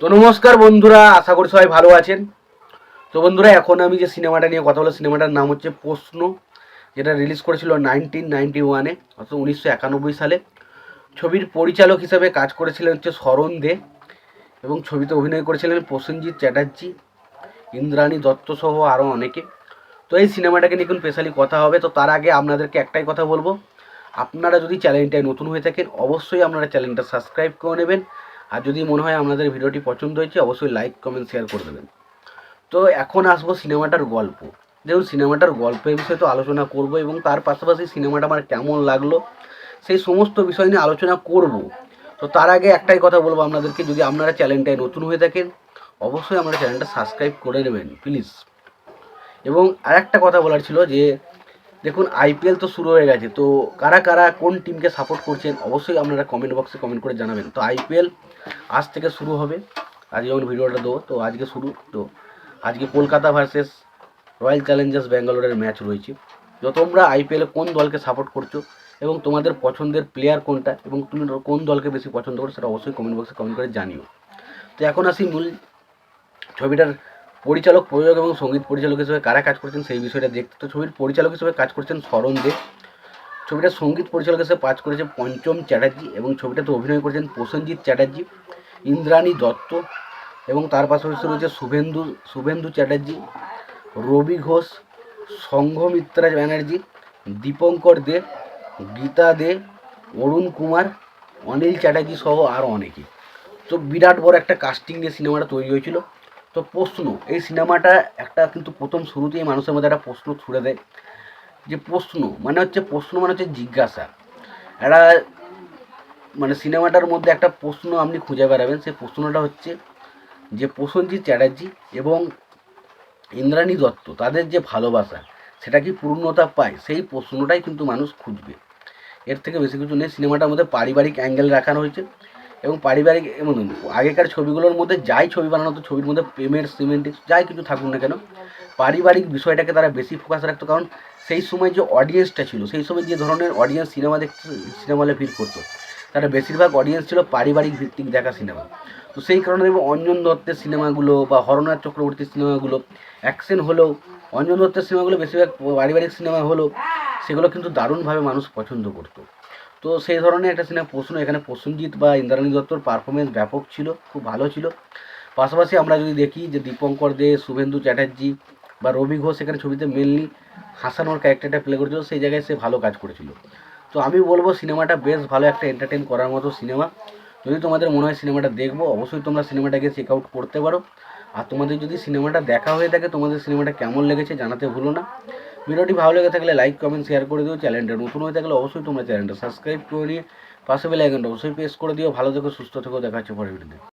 তো নমস্কার বন্ধুরা, আশা করি সবাই ভালো আছেন। তো বন্ধুরা, এখন আমি যে সিনেমাটা নিয়ে কথা বলো সিনেমাটার নাম হচ্ছে প্রশ্ন, যেটা রিলিজ করেছিল নাইনটিন নাইনটি ওয়ানে অর্থাৎ উনিশশো একানব্বই সালে। ছবির পরিচালক হিসেবে কাজ করেছিলেন হচ্ছে শরণ দে এবং ছবিতে অভিনয় করেছিলেন প্রসেনজিৎ চ্যাটার্জি, ইন্দ্রাণী দত্ত সহ আরও অনেকে। তো এই সিনেমাটাকে নিয়ে এখন স্পেশালি কথা হবে। তো তার আগে আপনাদেরকে একটাই কথা বলব। আপনারা যদি চ্যানেলটায় নতুন হয়ে থাকেন, অবশ্যই আপনারা চ্যানেলটা সাবস্ক্রাইব করে নেবেন। আর যদি মনে হয় আপনাদের ভিডিওটি পছন্দ হয়েছে, অবশ্যই লাইক কমেন্ট শেয়ার করে দেবেন। তো এখন আসব সিনেমাটার গল্প। দেখুন, সিনেমাটার গল্পের বিষয়ে তো আলোচনা করব এবং তার পাশাপাশি সিনেমাটা আমার কেমন লাগল, সেই সমস্ত বিষয় নিয়ে আলোচনা করব। তো তার আগে একটাই কথা বলব আপনাদেরকে, যদি আপনারা চ্যানেলটায় নতুন হয়ে থাকেন, অবশ্যই আপনারা চ্যানেলটা সাবস্ক্রাইব করে নেবেন প্লিজ এবং আরেকটা কথা বলার ছিল যে দেখুন আইপিএল তো শুরু হয়ে গেছে, তো কারা কারা কোন টিমকে সাপোর্ট করছেন, অবশ্যই আপনারা কমেন্ট বক্সে কমেন্ট করে জানাবেন। তো আইপিএল আজ থেকে শুরু হবে। আজ যখন ভিডিওটা দেবো, তো আজকে শুরু, তো আজকে কলকাতা ভার্সেস রয়্যাল চ্যালেঞ্জার্স ব্যাঙ্গালোরের ম্যাচ রয়েছে। তো তোমরা আইপিএলে কোন দলকে সাপোর্ট করছ এবং তোমাদের পছন্দের প্লেয়ার কোনটা এবং তুমি কোন দলকে বেশি পছন্দ করো, সেটা অবশ্যই কমেন্ট বক্সে কমেন্ট করে জানিও। তো এখন আসি মূল ছবিটার পরিচালক, প্রযোজক এবং সংগীত পরিচালক হিসেবে কারা কাজ করছেন সেই বিষয়টা দেখতে। তো ছবির পরিচালক হিসেবে কাজ করছেন শরণ দে। ছবিটা সংগীত পরিচালক হিসেবে কাজ করেছে পঞ্চম চ্যাটার্জি এবং ছবিটাতে অভিনয় করেছেন প্রসেনজিৎ চ্যাটার্জি, ইন্দ্রাণী দত্ত এবং তার পাশাপাশি রয়েছে শুভেন্দু শুভেন্দু চ্যাটার্জি, রবি ঘোষ সংঘমিত্রা ব্যানার্জি, দীপঙ্কর দে, গীতা দে, অরুণ কুমার, অনিল চ্যাটার্জি সহ আরও অনেকে তো বিরাট বড় একটা কাস্টিং নিয়ে সিনেমাটা তৈরি হয়েছিল। তো প্রশ্ন, এই সিনেমাটা একটা কিন্তু প্রথম শুরুতেই মানুষের মধ্যে একটা প্রশ্ন ছুড়ে দেয়। যে প্রশ্ন মানে হচ্ছে প্রশ্ন মানে হচ্ছে জিজ্ঞাসা। একটা মানে সিনেমাটার মধ্যে একটা প্রশ্ন আপনি খুঁজে বেড়াবেন, সেই প্রশ্নটা হচ্ছে যে প্রসেনজিৎ চ্যাটার্জি এবং ইন্দ্রাণী দত্ত, তাদের যে ভালোবাসা, সেটা কি পূর্ণতা পায়? সেই প্রশ্নটাই কিন্তু মানুষ খুঁজবে। এর থেকে বেশি কিছু নেই, সিনেমাটার মধ্যে পারিবারিক অ্যাঙ্গেল রাখানো হয়েছে। এবং পারিবারিক এমন আগেকার ছবিগুলোর মধ্যে যাই ছবি বানানো হতো, ছবির মধ্যে প্রেমের সিমেন্টিক যাই কিছু থাকুক না কেন, পারিবারিক বিষয়টাকে তারা বেশি ফোকাস রাখতো। কারণ সেই সময় যে অডিয়েন্সটা ছিল, সেই সময় যে ধরনের অডিয়েন্স সিনেমা দেখতে সিনেমা হলে ভিড় করতো, তারা বেশিরভাগ অডিয়েন্স ছিল পারিবারিক ভিত্তিক দেখা সিনেমা তো সেই কারণে দেখব অঞ্জন দত্তের সিনেমাগুলো বা হরনাথ চক্রবর্তীর সিনেমাগুলো অ্যাকশন হলেও অঞ্জন দত্তের সিনেমাগুলো বেশিরভাগ পারিবারিক সিনেমা হলেও সেগুলো কিন্তু দারুণভাবে মানুষ পছন্দ করতো। তো সেই ধরনের একটা সিনেমা প্রশ্ন, এখানে প্রসেনজিৎ বা ইন্দ্রাণী দত্তর পারফরমেন্স ব্যাপক ছিল, খুব ভালো ছিল। পাশাপাশি আমরা যদি দেখি যে দীপঙ্কর দে, শুভেন্দু চ্যাটার্জি বা রবি ঘোষ এখানে ছবিতে মেনলি হাসানোর ক্যারেক্টারটা প্লে করেছিল, সেই জায়গায় সে ভালো কাজ করেছিল। তো আমি বলব সিনেমাটা বেশ ভালো একটা এন্টারটেন করার মতো সিনেমা যদি তোমাদের মনে হয় সিনেমাটা দেখব, অবশ্যই তোমরা সিনেমাটাকে চেক আউট করতে পারো। আর তোমাদের যদি সিনেমাটা দেখা হয়ে থাকে, তোমাদের সিনেমাটা কেমন লেগেছে জানাতে ভুলো না। ভিডিওটি ভালো লেগে থাকলে লাইক কমেন্ট শেয়ার করে দিও। চ্যানেলটা নতুন হয়ে থাকলে অবশ্যই তোমরা চ্যানেলটা সাবস্ক্রাইব করে নিয়ে পাশে বেল আইকনটা অবশ্যই প্রেস করে দিও। ভালো থেকো, সুস্থ থেকো, দেখা হচ্ছে পরের ভিডিওতে